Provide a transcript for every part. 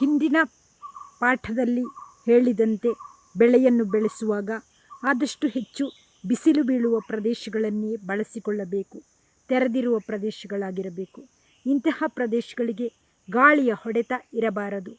ಹಿಂದಿನ ಪಾಠದಲ್ಲಿ ಹೇಳಿದಂತೆ ಬೆಳೆಯನ್ನು ಬೆಳೆಸುವಾಗ ಆದಷ್ಟು ಹೆಚ್ಚು ಬಿಸಿಲು ಬೀಳುವ ಪ್ರದೇಶಗಳನ್ನೇ ಬಳಸಿಕೊಳ್ಳಬೇಕು. ತೆರೆದಿರುವ ಪ್ರದೇಶಗಳಾಗಿರಬೇಕು. ಇಂತಹ ಪ್ರದೇಶಗಳಿಗೆ ಗಾಳಿಯ ಹೊಡೆತ ಇರಬಾರದು.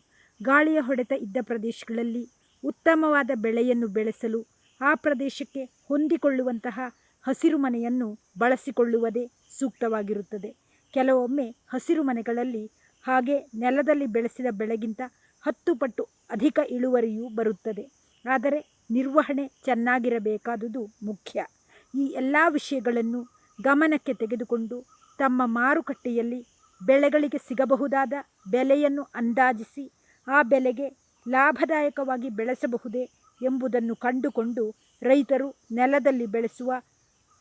ಗಾಳಿಯ ಹೊಡೆತ ಇದ್ದ ಪ್ರದೇಶಗಳಲ್ಲಿ ಉತ್ತಮವಾದ ಬೆಳೆಯನ್ನು ಬೆಳೆಸಲು ಆ ಪ್ರದೇಶಕ್ಕೆ ಹೊಂದಿಕೊಳ್ಳುವಂತಹ ಹಸಿರು ಮನೆಯನ್ನು ಬಳಸಿಕೊಳ್ಳುವುದೇ ಸೂಕ್ತವಾಗಿರುತ್ತದೆ. ಕೆಲವೊಮ್ಮೆ ಹಸಿರು ಮನೆಗಳಲ್ಲಿ ಹಾಗೆ ನೆಲದಲ್ಲಿ ಬೆಳೆಸಿದ ಬೆಳೆಗಿಂತ ಹತ್ತು ಪಟ್ಟು ಅಧಿಕ ಇಳುವರಿಯೂ ಬರುತ್ತದೆ. ಆದರೆ ನಿರ್ವಹಣೆ ಚೆನ್ನಾಗಿರಬೇಕಾದುದು ಮುಖ್ಯ. ಈ ಎಲ್ಲ ವಿಷಯಗಳನ್ನು ಗಮನಕ್ಕೆ ತೆಗೆದುಕೊಂಡು ತಮ್ಮ ಮಾರುಕಟ್ಟೆಯಲ್ಲಿ ಬೆಳೆಗಳಿಗೆ ಸಿಗಬಹುದಾದ ಬೆಲೆಯನ್ನು ಅಂದಾಜಿಸಿ ಆ ಬೆಲೆಗೆ ಲಾಭದಾಯಕವಾಗಿ ಬೆಳೆಸಬಹುದೇ ಎಂಬುದನ್ನು ಕಂಡುಕೊಂಡು ರೈತರು ನೆಲದಲ್ಲಿ ಬೆಳೆಸುವ,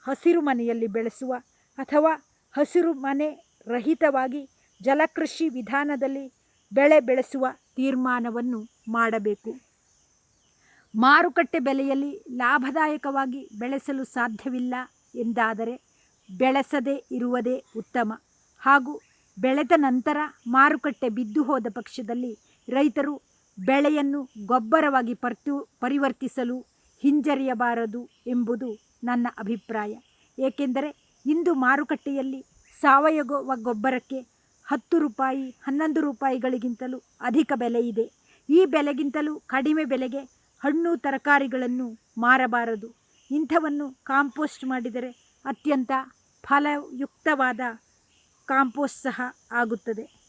ಹಸಿರು ಮನೆಯಲ್ಲಿ ಬೆಳೆಸುವ ಅಥವಾ ಹಸಿರು ಮನೆ ರಹಿತವಾಗಿ ಜಲಕೃಷಿ ವಿಧಾನದಲ್ಲಿ ಬೆಳೆ ಬೆಳೆಸುವ ತೀರ್ಮಾನವನ್ನು ಮಾಡಬೇಕು. ಮಾರುಕಟ್ಟೆ ಬೆಲೆಯಲ್ಲಿ ಲಾಭದಾಯಕವಾಗಿ ಬೆಳೆಸಲು ಸಾಧ್ಯವಿಲ್ಲ ಎಂದಾದರೆ ಬೆಳೆಸದೇ ಇರುವುದೇ ಉತ್ತಮ. ಹಾಗೂ ಬೆಳೆದ ನಂತರ ಮಾರುಕಟ್ಟೆ ಬಿದ್ದು ಹೋದ ಪಕ್ಷದಲ್ಲಿ ರೈತರು ಬೆಳೆಯನ್ನು ಗೊಬ್ಬರವಾಗಿ ಪರ್ತು, ಪರಿವರ್ತಿಸಲು ಹಿಂಜರಿಯಬಾರದು ಎಂಬುದು ನನ್ನ ಅಭಿಪ್ರಾಯ. ಏಕೆಂದರೆ ಇಂದು ಮಾರುಕಟ್ಟೆಯಲ್ಲಿ ಸಾವಯವ ಗೊಬ್ಬರಕ್ಕೆ ಹತ್ತು ರೂಪಾಯಿ, ಹನ್ನೊಂದು ರೂಪಾಯಿಗಳಿಗಿಂತಲೂ ಅಧಿಕ ಬೆಲೆ ಇದೆ. ಈ ಬೆಲೆಗಿಂತಲೂ ಕಡಿಮೆ ಬೆಲೆಗೆ ಹಣ್ಣು, ತರಕಾರಿಗಳನ್ನು ಮಾರಬಾರದು. ಇಂಥವನ್ನು ಕಾಂಪೋಸ್ಟ್ ಮಾಡಿದರೆ ಅತ್ಯಂತ ಫಲಯುಕ್ತವಾದ ಕಾಂಪೋಸ್ಟ್ ಸಹ ಆಗುತ್ತದೆ.